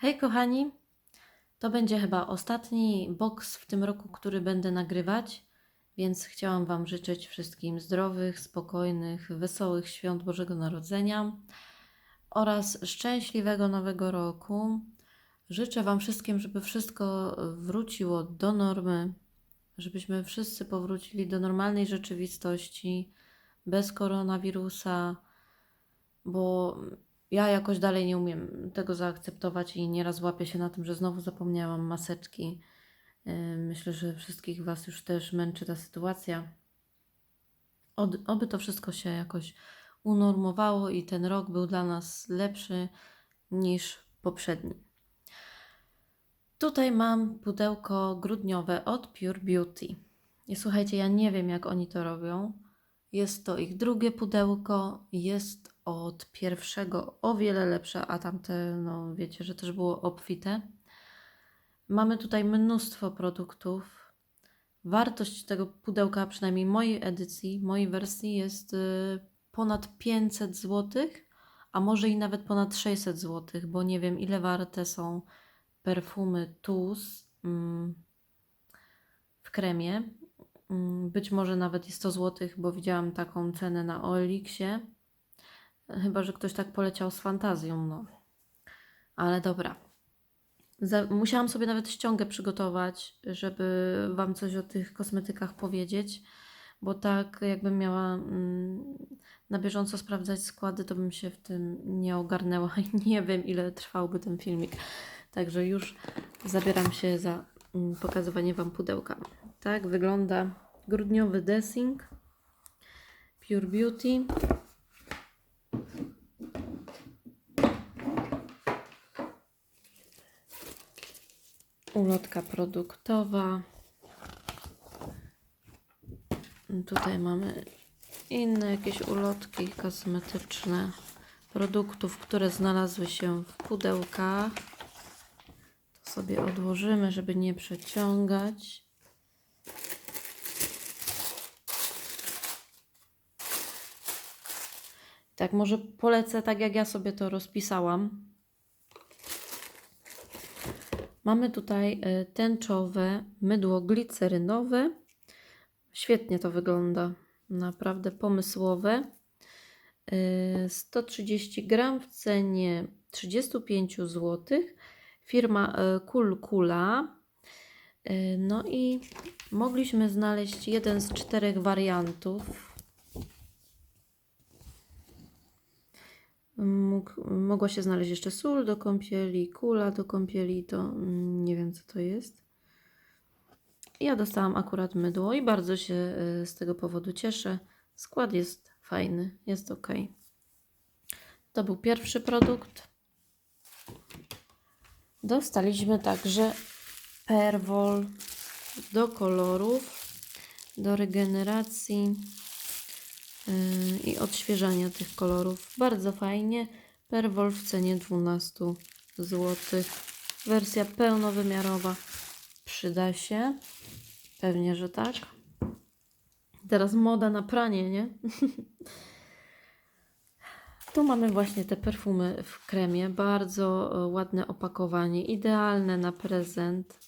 Hej kochani, to będzie chyba ostatni box w tym roku, który będę nagrywać, więc chciałam Wam życzyć wszystkim zdrowych, spokojnych, wesołych świąt Bożego Narodzenia oraz szczęśliwego Nowego Roku. Życzę Wam wszystkim, żeby wszystko wróciło do normy, żebyśmy wszyscy powrócili do normalnej rzeczywistości, bez koronawirusa, bo ja jakoś dalej nie umiem tego zaakceptować i nieraz łapię się na tym, że znowu zapomniałam maseczki. Yy, Myślę, że wszystkich Was już też męczy ta sytuacja. Od, oby to wszystko się jakoś unormowało i ten rok był dla nas lepszy niż poprzedni. Tutaj mam pudełko grudniowe od Pure Beauty. I słuchajcie, ja nie wiem, jak oni to robią. Jest to ich drugie pudełko, jest od pierwszego o wiele lepsze, a tamte, no wiecie, że też było obfite. Mamy tutaj mnóstwo produktów. Wartość tego pudełka, przynajmniej mojej edycji, mojej wersji, jest y, ponad 500 zł, a może i nawet ponad 600 zł, bo nie wiem, ile warte są perfumy TUS mm, w kremie. Mm, Być może nawet jest 100 zł, bo widziałam taką cenę na OLX-ie. Chyba, że ktoś tak poleciał z fantazją, no. Ale dobra. Musiałam sobie nawet ściągę przygotować, żeby Wam coś o tych kosmetykach powiedzieć, bo tak jakbym miała mm, na bieżąco sprawdzać składy, to bym się w tym nie ogarnęła i nie wiem, ile trwałby ten filmik. Także już zabieram się za mm, pokazywanie Wam pudełka. Tak wygląda grudniowy dressing Pure Beauty. Ulotka produktowa. Tutaj mamy inne jakieś ulotki kosmetyczne produktów, które znalazły się w pudełkach. To sobie odłożymy, żeby nie przeciągać. Tak, może polecę tak, jak ja sobie to rozpisałam. Mamy tutaj y, tęczowe mydło glicerynowe. Świetnie to wygląda. Naprawdę pomysłowe. Y, 130 gram w cenie 35 zł. Firma y, Kulkula. Y, No i mogliśmy znaleźć jeden z czterech wariantów. Mógł, mogła się znaleźć jeszcze sól do kąpieli, kula do kąpieli, to mm, nie wiem co to jest. Ja dostałam akurat mydło i bardzo się y, z tego powodu cieszę. Skład jest fajny, jest ok. To był pierwszy produkt. Dostaliśmy także perwol do kolorów, do regeneracji i odświeżania tych kolorów. Bardzo fajnie. Perwol w cenie 12 zł. Wersja pełnowymiarowa przyda się. Pewnie, że tak. Teraz moda na pranie, nie? Tu mamy właśnie te perfumy w kremie. Bardzo e, ładne opakowanie. Idealne na prezent.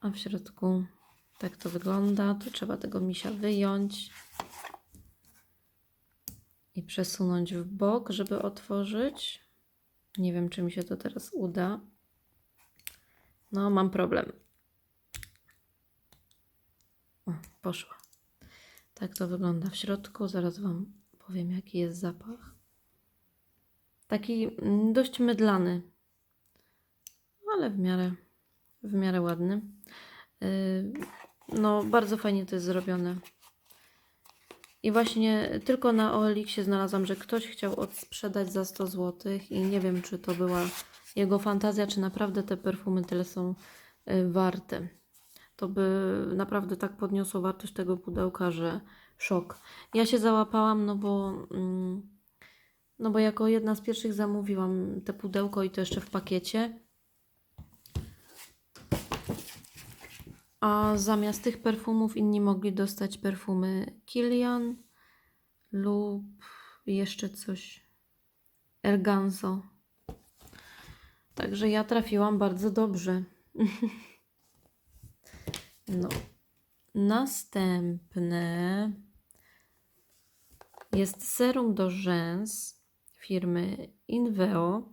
A w środku tak to wygląda. Tu trzeba tego misia wyjąć i przesunąć w bok, żeby otworzyć. Nie wiem, czy mi się to teraz uda. No, mam problem. O, poszła. Tak to wygląda w środku. Zaraz Wam powiem, jaki jest zapach. Taki mm, dość mydlany, ale w miarę, w miarę ładny. Yy, No, bardzo fajnie to jest zrobione. I właśnie tylko na OLX znalazłam, że ktoś chciał odsprzedać za 100 zł i nie wiem, czy to była jego fantazja, czy naprawdę te perfumy tyle są y, warte. To by naprawdę tak podniosło wartość tego pudełka, że szok. Ja się załapałam, no bo, mm, no bo jako jedna z pierwszych zamówiłam te pudełko i to jeszcze w pakiecie. A zamiast tych perfumów inni mogli dostać perfumy Kilian lub jeszcze coś Elganzo. Także ja trafiłam bardzo dobrze. No. Następne jest serum do rzęs firmy Inveo.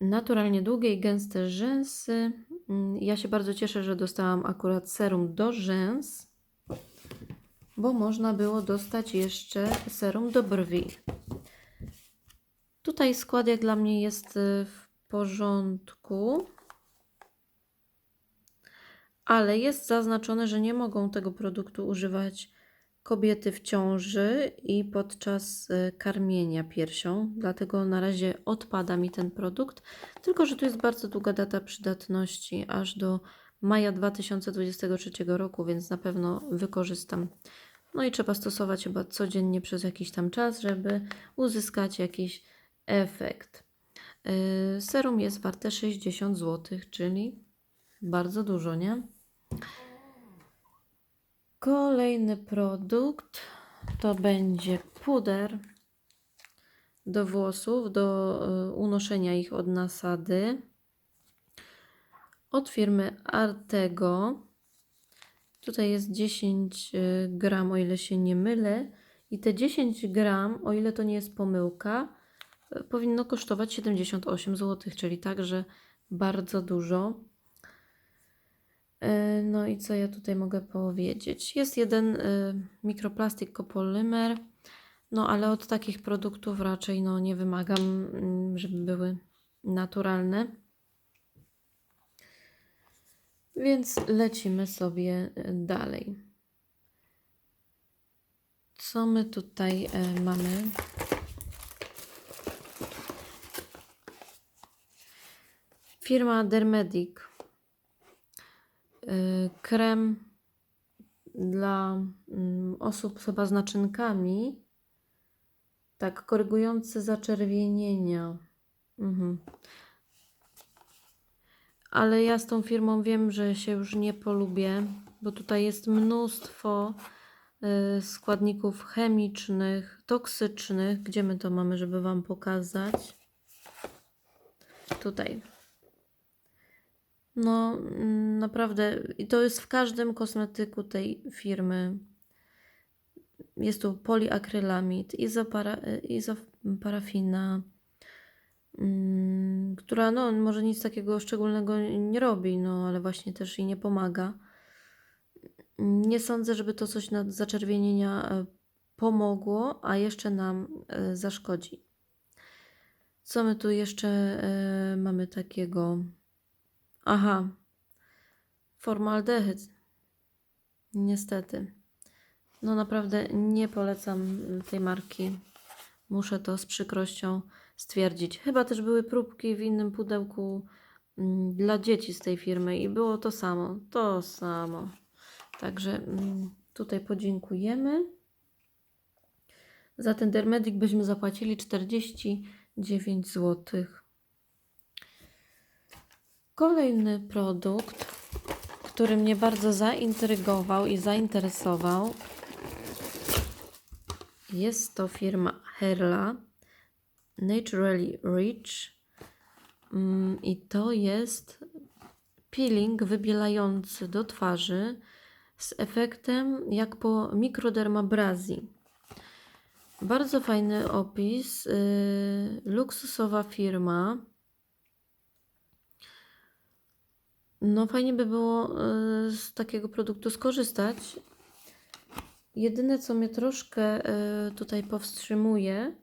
Naturalnie długie i gęste rzęsy. Mm, Ja się bardzo cieszę, że dostałam akurat serum do rzęs, bo można było dostać jeszcze serum do brwi. Tutaj skład jak dla mnie jest y, w porządku, ale jest zaznaczone, że nie mogą tego produktu używać kobiety w ciąży i podczas y, karmienia piersią. Dlatego na razie odpada mi ten produkt. Tylko, że tu jest bardzo długa data przydatności, aż do maja 2023 roku, więc na pewno wykorzystam. No i trzeba stosować chyba codziennie przez jakiś tam czas, żeby uzyskać jakiś efekt. Yy, Serum jest warte 60 zł, czyli bardzo dużo, nie? Kolejny produkt to będzie puder do włosów, do y, unoszenia ich od nasady od firmy Artego. Tutaj jest 10 y, gram, o ile się nie mylę. I te 10 gram, o ile to nie jest pomyłka, y, powinno kosztować 78 zł, czyli także bardzo dużo. E, No i co ja tutaj mogę powiedzieć? Jest jeden y, mikroplastik kopolymer, no ale od takich produktów raczej no, nie wymagam, mm, żeby były naturalne. Więc lecimy sobie y, dalej. Co my tutaj mamy? Firma Dermedic. Y, Krem dla mm, osób chyba z naczynkami. Tak, korygujący zaczerwienienia. Mhm. Ale ja z tą firmą wiem, że się już nie polubię, bo tutaj jest mnóstwo y, składników chemicznych, toksycznych. Gdzie my to mamy, żeby Wam pokazać? Tutaj. No, mm, naprawdę, i to jest w każdym kosmetyku tej firmy. Jest tu poliakrylamid, izopara, y, izoparafina, mm, która no, może nic takiego szczególnego nie robi, no ale właśnie też i nie pomaga. Nie sądzę, żeby to coś na zaczerwienienia e, pomogło, a jeszcze nam e, zaszkodzi. Co my tu jeszcze e, mamy takiego? Aha, formaldehyd. Niestety. No naprawdę nie polecam tej marki. Muszę to z przykrością stwierdzić. Chyba też były próbki w innym pudełku mm, dla dzieci z tej firmy i było to samo. To samo. Także mm, tutaj podziękujemy. Za ten Dermedic byśmy zapłacili 49 zł. Kolejny produkt, który mnie bardzo zaintrygował i zainteresował, jest to firma Herla Naturally Rich Mm, i to jest peeling wybielający do twarzy z efektem jak po mikrodermabrazji. Bardzo fajny opis, yy, luksusowa firma. No, fajnie by było y, z takiego produktu skorzystać. Jedyne, co mnie troszkę y, tutaj powstrzymuje,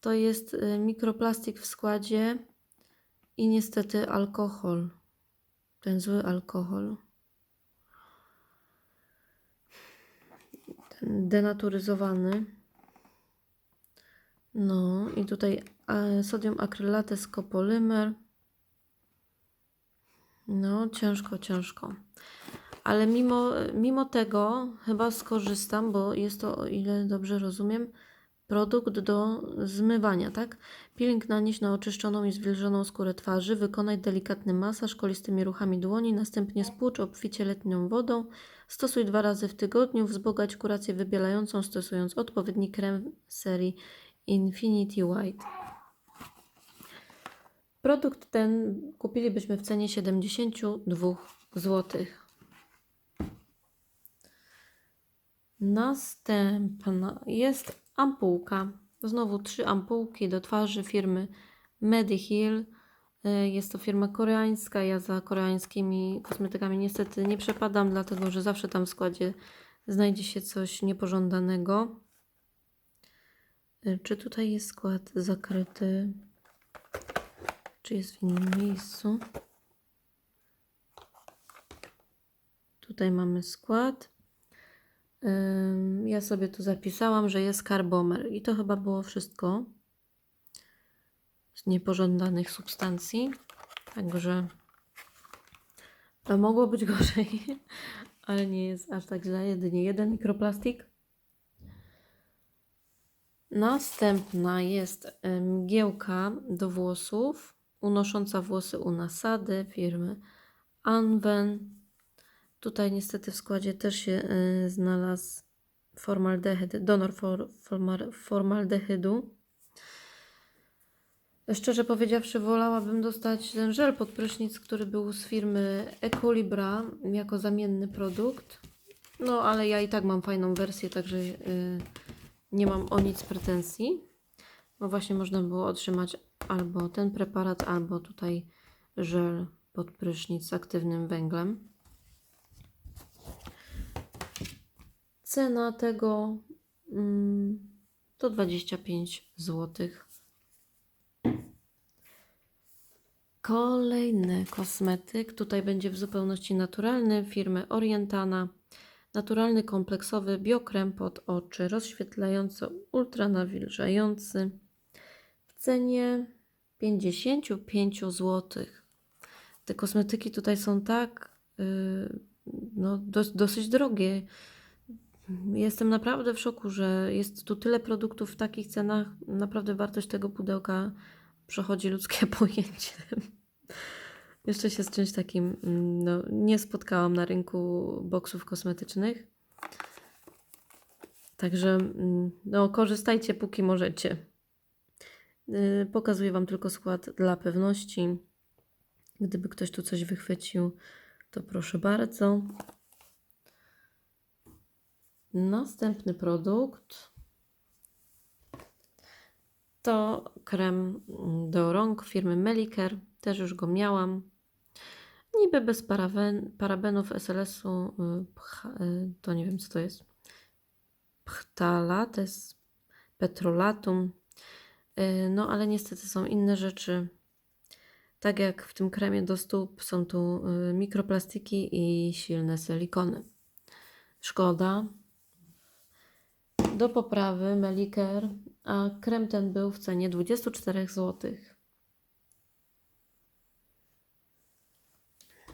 to jest y, mikroplastik w składzie i niestety alkohol. Ten zły alkohol. Ten denaturyzowany. No i tutaj sodium akrylates kopolymer. No, ciężko, ciężko. Ale mimo, mimo tego chyba skorzystam, bo jest to, o ile dobrze rozumiem, produkt do zmywania, tak? Peeling nanieść na oczyszczoną i zwilżoną skórę twarzy, wykonaj delikatny masaż kolistymi ruchami dłoni, następnie spłucz obficie letnią wodą, stosuj dwa razy w tygodniu, wzbogać kurację wybielającą, stosując odpowiedni krem serii Infinity White. Produkt ten kupilibyśmy w cenie 72 zł. Następna jest ampułka. Znowu trzy ampułki do twarzy firmy Mediheal. Y, Jest to firma koreańska. Ja za koreańskimi kosmetykami niestety nie przepadam, dlatego że zawsze tam w składzie znajdzie się coś niepożądanego. Y, Czy tutaj jest skład zakryty? Czy jest w innym miejscu? Tutaj mamy skład. Ja sobie tu zapisałam, że jest karbomer i to chyba było wszystko z niepożądanych substancji. Także to mogło być gorzej, ale nie jest aż tak źle. Jedynie jeden mikroplastik. Następna jest mgiełka do włosów, unosząca włosy u nasady firmy Anwen. Tutaj niestety w składzie też się y, znalazł formaldehyd, donor for, formaldehydu. Szczerze powiedziawszy, wolałabym dostać ten żel pod prysznic, który był z firmy Ecolibra jako zamienny produkt. No, ale ja i tak mam fajną wersję, także y, nie mam o nic pretensji. Bo właśnie można było otrzymać albo ten preparat, albo tutaj żel pod prysznic z aktywnym węglem. Cena tego mm, to 25 zł. Kolejny kosmetyk. Tutaj będzie w zupełności naturalny firmy Orientana. Naturalny kompleksowy biokrem pod oczy, rozświetlająco ultranawilżający cenie 55 zł. Te kosmetyki tutaj są tak yy, no, dos, dosyć drogie. Jestem naprawdę w szoku, że jest tu tyle produktów w takich cenach. Naprawdę wartość tego pudełka przechodzi ludzkie pojęcie. Jeszcze się z czymś takim mm, no, nie spotkałam na rynku boksów kosmetycznych. Także mm, no, korzystajcie póki możecie. Yy, Pokazuję Wam tylko skład dla pewności. Gdyby ktoś tu coś wychwycił, to proszę bardzo. Następny produkt to krem do rąk firmy Meliker. Też już go miałam. Niby bez paraben, parabenów SLS-u, y, y, to nie wiem co to jest. Phtala, to jest petrolatum. Y, No ale niestety są inne rzeczy. Tak jak w tym kremie do stóp są tu y, mikroplastiki i silne silikony. Szkoda. Do poprawy Meliker, a krem ten był w cenie 24 zł.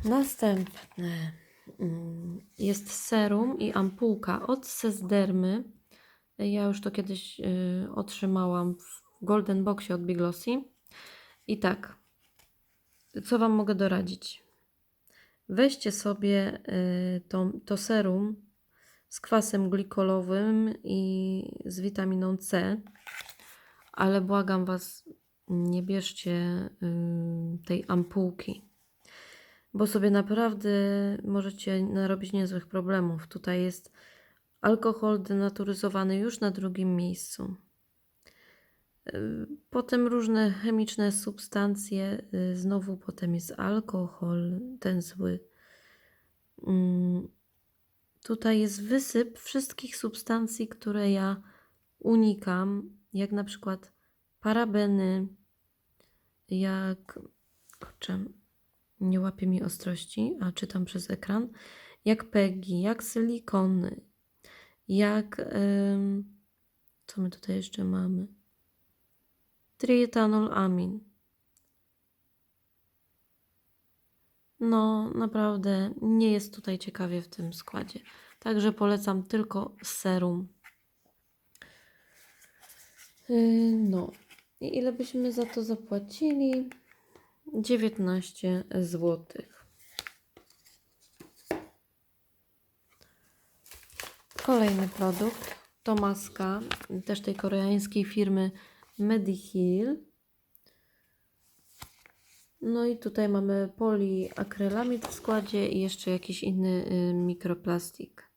Następne mm, jest serum i ampułka od Sesdermy. Ja już to kiedyś y, otrzymałam w Golden Boxie od Biglossy. I tak, co Wam mogę doradzić? Weźcie sobie y, to, to serum z kwasem glikolowym i z witaminą C, ale błagam Was, nie bierzcie y, tej ampułki, bo sobie naprawdę możecie narobić niezłych problemów. Tutaj jest alkohol denaturyzowany już na drugim miejscu. Potem różne chemiczne substancje, y, znowu potem jest alkohol, ten zły. Mm, Tutaj jest wysyp wszystkich substancji, które ja unikam, jak na przykład parabeny, jak. Kurczę, nie łapie mi ostrości, a czytam przez ekran. Jak PEGI, jak silikony, jak. co my tutaj jeszcze mamy? Triethanol-amin. No, naprawdę nie jest tutaj ciekawie w tym składzie. Także polecam tylko serum. Yy, No, i ile byśmy za to zapłacili? 19 zł. Kolejny produkt to maska też tej koreańskiej firmy Mediheal. No i tutaj mamy poliakrylamid w składzie i jeszcze jakiś inny y, mikroplastik.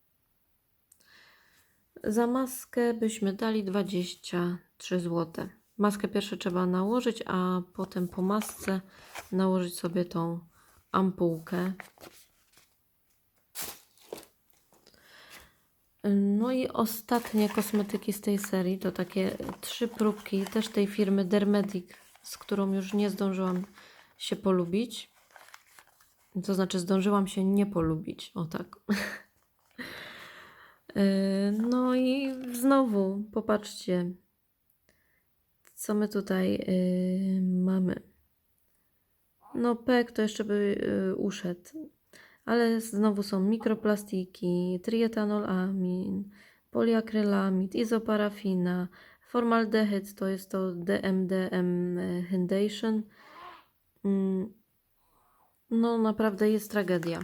Za maskę byśmy dali 23 zł. Maskę pierwsze trzeba nałożyć, a potem po masce nałożyć sobie tą ampułkę. No i ostatnie kosmetyki z tej serii to takie trzy próbki też tej firmy Dermedic, z którą już nie zdążyłam się polubić. To znaczy zdążyłam się nie polubić, o tak. Yy, No i znowu popatrzcie, co my tutaj yy, mamy. No pek to jeszcze by yy, uszedł, ale znowu są mikroplastiki, trietanolamid, poliakrylamid, izoparafina, formaldehyd to jest to DMDM Hydration. Mm, No naprawdę jest tragedia.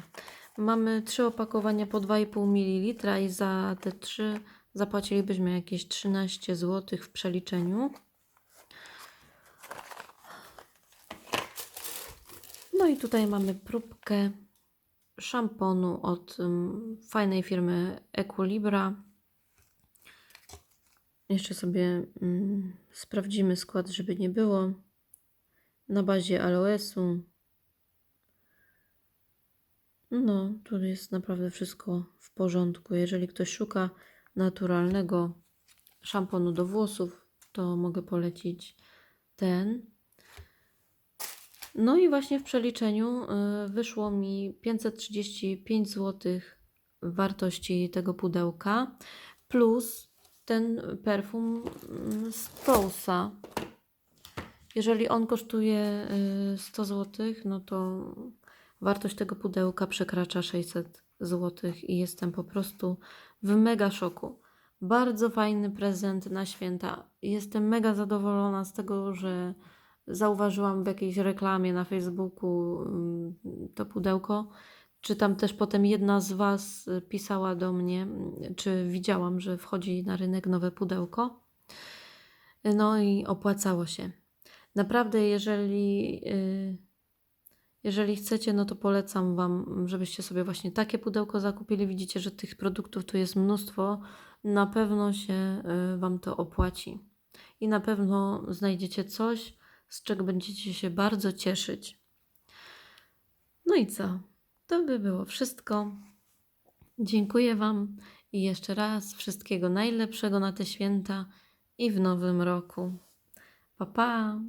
Mamy trzy opakowania po 2,5 ml i za te trzy zapłacilibyśmy jakieś 13 zł w przeliczeniu. No i tutaj mamy próbkę szamponu od fajnej firmy Equilibra. Jeszcze sobie sprawdzimy skład, żeby nie było. Na bazie aloesu. No, tu jest naprawdę wszystko w porządku. Jeżeli ktoś szuka naturalnego szamponu do włosów, to mogę polecić ten. No i właśnie w przeliczeniu y, wyszło mi 535 zł wartości tego pudełka plus ten perfum mm, z. Jeżeli on kosztuje y, 100 zł, no to wartość tego pudełka przekracza 600 zł i jestem po prostu w mega szoku. Bardzo fajny prezent na święta. Jestem mega zadowolona z tego, że zauważyłam w jakiejś reklamie na Facebooku mm, to pudełko. Czy tam też potem jedna z Was pisała do mnie, czy widziałam, że wchodzi na rynek nowe pudełko. No i opłacało się. Naprawdę, jeżeli, y, jeżeli chcecie, no to polecam Wam, żebyście sobie właśnie takie pudełko zakupili. Widzicie, że tych produktów tu jest mnóstwo. Na pewno się y, Wam to opłaci. I na pewno znajdziecie coś, z czego będziecie się bardzo cieszyć. No i co? To by było wszystko. Dziękuję Wam i jeszcze raz wszystkiego najlepszego na te święta i w nowym roku. Pa pa!